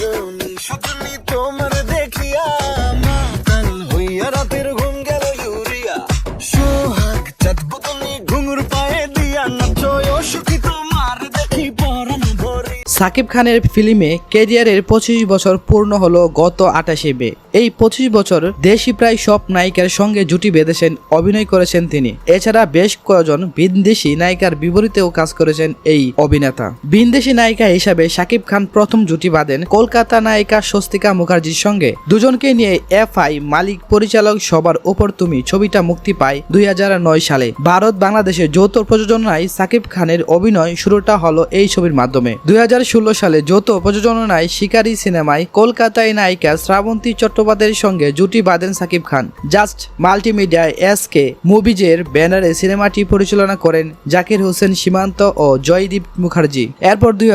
lonely. Shakib খানের ফিল্মে ক্যারিয়ারের পঁচিশ বছর পূর্ণ হলো গত আঠাশে মে। এই পঁচিশ বছর দেশি প্রায় সব নায়িকার সঙ্গে জুটি বেঁধেছেন, অভিনয় করেছেন তিনি। এছাড়া বেশ কয়েকজন বিদেশি নায়িকার বিপরীতেও কাজ করেছেন এই অভিনেতা। বিদেশি নায়িকা হিসাবে সাকিব খান প্রথম জুটি বাঁধেন কলকাতা নায়িকা স্বস্তিকা মুখার্জির সঙ্গে। দুজনকে নিয়ে এফ আই মালিক পরিচালক সবার ওপর তুমি ছবিটা মুক্তি পায় দুই হাজার নয় সালে। ভারত বাংলাদেশে যৌথ প্রযোজনায় সাকিব খানের অভিনয় শুরুটা হলো এই ছবির মাধ্যমে। দুই হাজার সালে যৌথ প্রযোজনায় শিকারী সিনেমায় কলকাতায় নায়িকা শ্রাবন্তী চট্টোপাধ্যায়ের সঙ্গে জুটি বাঁধেন সাকিব খান। জাস্ট মাল্টিমিডিয়ায় এস কে মুভিজের ব্যানারে সিনেমাটি পরিচালনা করেন জাকির হোসেন সীমান্ত ও জয়দীপ মুখার্জি। এরপর দুই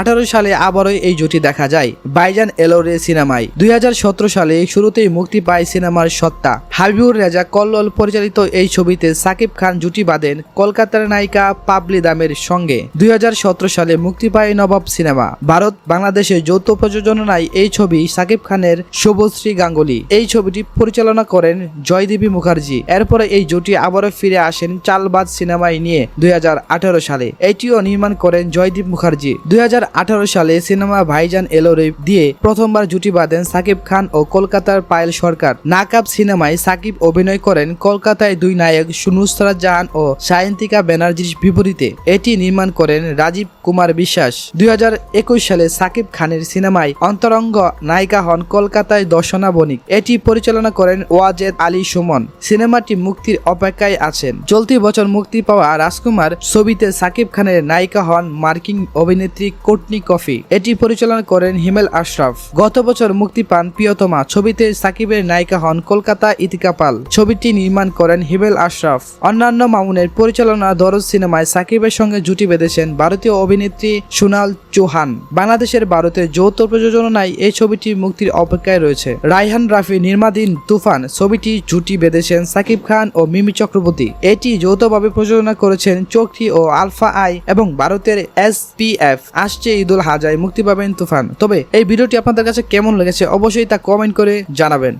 আঠারো সালে আবারও এই জুটি দেখা যায় বাইজান এলোরে সিনেমায়। দুই হাজার সতেরো সালে শুরুতেই মুক্তি পায় সিনেমার সত্তা। হাবিবুর রেজা কল্লোল পরিচালিত এই ছবিতে সাকিব খান জুটি বাঁধেন কলকাতার নায়িকা পাবলি দামের সঙ্গে। দুই হাজার সতেরো সালে মুক্তি পায় নবাব সিনেমা। ভারত, বাংলাদেশে যৌথ প্রযোজনায় এই ছবি সাকিব খানের শুভশ্রী গাঙ্গুলি। এই ছবিটি পরিচালনা করেন জয়দেবী মুখার্জি। এরপরে এই জুটি আবারও ফিরে আসেন চালবাজ সিনেমায় নিয়ে দুই সালে। এটিও নির্মাণ করেন জয়দীপ মুখার্জি। দুই সালে সিনেমা ভাইজান এলোরে দিয়ে প্রথমবার জুটি বাঁধেন সাকিব খান ও কলকাতার পায়েল সরকার। নাকাব সিনেমায় সাকিব অভিনয় করেন কলকাতায় দুই নায়ক নুসরাত জাহান ও সায়ন্তিকা ব্যানার্জির বিপরীতে। এটি নির্মাণ করেন রাজীব কুমার বিশ্বাস। দুই হাজার সালে সাকিব খানের সিনেমায় অন্তরঙ্গ নায়িকা হন কলকাতায় দর্শনা বণিক এটি পরিচালনা করেন ওয়াজেদ আলী সুমন। সিনেমাটি মুক্তির অপেক্ষায় আছেন। চলতি বছর মুক্তি পাওয়া রাজকুমার ছবিতে সাকিব খানের নায়িকা হন মার্কিন অভিনেত্রী কোটনি কফি। এটি পরিচালনা করেন হিমেল আশরাফ। গত বছর মুক্তি পান প্রিয়তমা। ছবিতে সাকিবের নায়িকা হন কলকাতা ইতিকা পাল। ছবিটি নির্মাণ করেন হিমেল আশরাফ। অন্যান্য মামুনের পরিচালনা দরজ সিনেমায় সাকিবের সঙ্গে জুটি বেঁধেছেন ভারতীয় অভিনেত্রী সোনাল চৌহান বাংলাদেশের ভারতের যৌথ প্রযোজনায় এই ছবিটি মুক্তির অপেক্ষায় রয়েছে। রায়হান রাফি নির্মাধীন তুফান ছবিটি জুটি বেঁধেছেন সাকিব খান ও মিমি চক্রবর্তী। এটি যৌথভাবে প্রযোজনা করেছেন চোখটি ও আলফা আই এবং ভারতের এস পি এফ। আসছে ঈদুল হাজায়, মুক্তি পাবেন তুফান। তবে এই ভিডিওটি আপনাদের কাছে কেমন লেগেছে অবশ্যই তা কমেন্ট করে জানাবেন।